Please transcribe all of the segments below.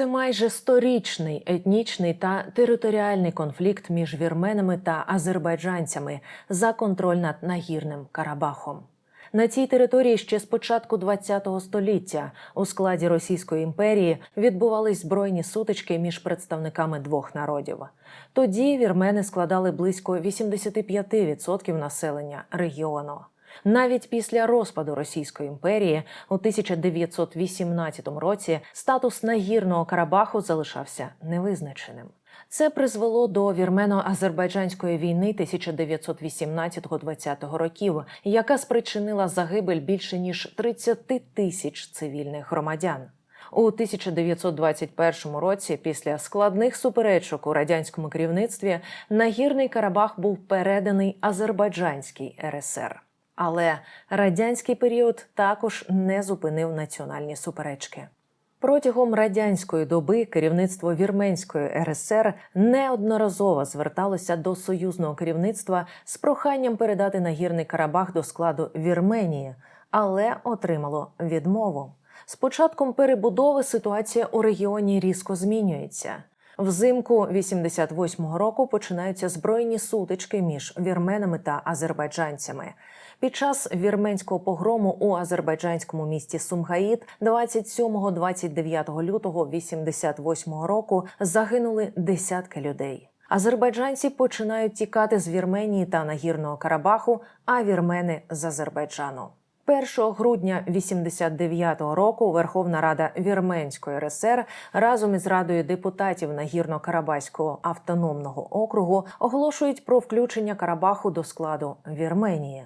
Це майже сторічний етнічний та територіальний конфлікт між вірменами та азербайджанцями за контроль над нагірним Карабахом. На цій території ще з початку ХХ століття у складі Російської імперії відбувались збройні сутички між представниками двох народів. Тоді вірмени складали близько 85% населення регіону. Навіть після розпаду Російської імперії у 1918 році статус нагірного Карабаху залишався невизначеним. Це призвело до вірмено-азербайджанської війни 1918-20 років, яка спричинила загибель більше ніж 30 тисяч цивільних громадян. У 1921 році, після складних суперечок у радянському керівництві, нагірний Карабах був переданий Азербайджанській РСР. Але радянський період також не зупинив національні суперечки. Протягом радянської доби керівництво Вірменської РСР неодноразово зверталося до союзного керівництва з проханням передати нагірний Карабах до складу Вірменії, але отримало відмову. З початком перебудови ситуація у регіоні різко змінюється. Взимку 88-го року починаються збройні сутички між вірменами та азербайджанцями. Під час вірменського погрому у азербайджанському місті Сумгаїд 27-29 лютого 88-го року загинули десятки людей. Азербайджанці починають тікати з Вірменії та нагірного Карабаху, а вірмени з Азербайджану. 1 грудня 89-го року Верховна Рада Вірменської РСР разом із радою депутатів Нагірно-Карабаського автономного округу оголошують про включення Карабаху до складу Вірменії.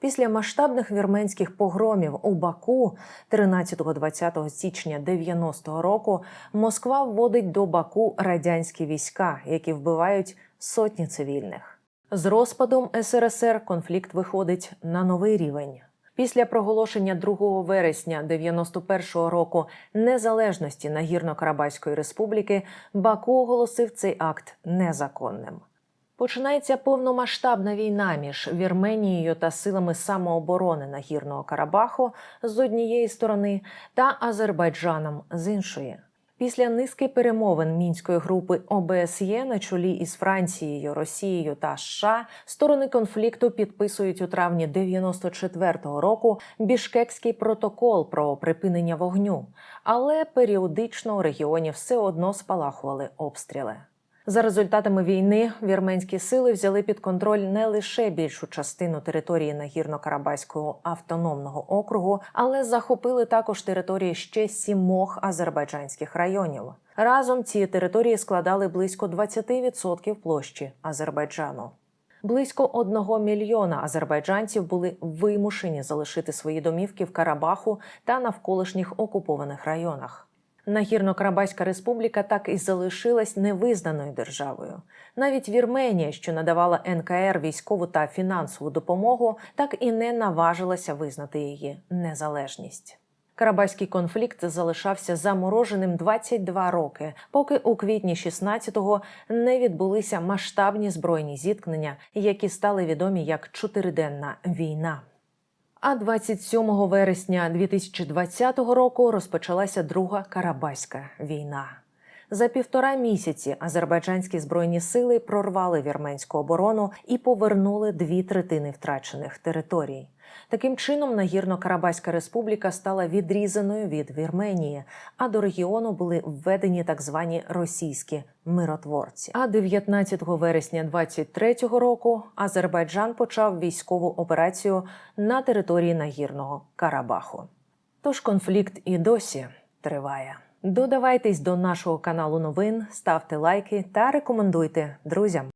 Після масштабних вірменських погромів у Баку 13-20 січня 90-го року Москва вводить до Баку радянські війська, які вбивають сотні цивільних. З розпадом СРСР конфлікт виходить на новий рівень. Після проголошення 2 вересня 91-го року незалежності Нагірно-Карабайської республіки Баку оголосив цей акт незаконним. Починається повномасштабна війна між Вірменією та силами самооборони Нагірного Карабаху з однієї сторони та Азербайджаном з іншої. Після низки перемовин мінської групи ОБСЄ на чолі із Францією, Росією та США сторони конфлікту підписують у травні 94-го року Бішкекський протокол про припинення вогню, але періодично у регіоні все одно спалахували обстріли. За результатами війни вірменські сили взяли під контроль не лише більшу частину території Нагірно-Карабаського автономного округу, але захопили також території ще сімох азербайджанських районів. Разом ці території складали близько 20% площі Азербайджану. Близько одного мільйона азербайджанців були вимушені залишити свої домівки в Карабаху та навколишніх окупованих районах. Нагірно-Карабаська республіка так і залишилась невизнаною державою. Навіть Вірменія, що надавала НКР військову та фінансову допомогу, так і не наважилася визнати її незалежність. Карабаський конфлікт залишався замороженим 22 роки, поки у квітні 16-го не відбулися масштабні збройні зіткнення, які стали відомі як чотириденна війна. А 27 вересня 2020 року розпочалася Друга Карабаська війна. За півтора місяці азербайджанські збройні сили прорвали вірменську оборону і повернули дві третини втрачених територій. Таким чином, Нагірно-Карабаська республіка стала відрізаною від Вірменії, а до регіону були введені так звані російські миротворці. А 19 вересня 23-го року Азербайджан почав військову операцію на території Нагірного Карабаху. Тож конфлікт і досі триває. Додавайтесь до нашого каналу новин, ставте лайки та рекомендуйте друзям.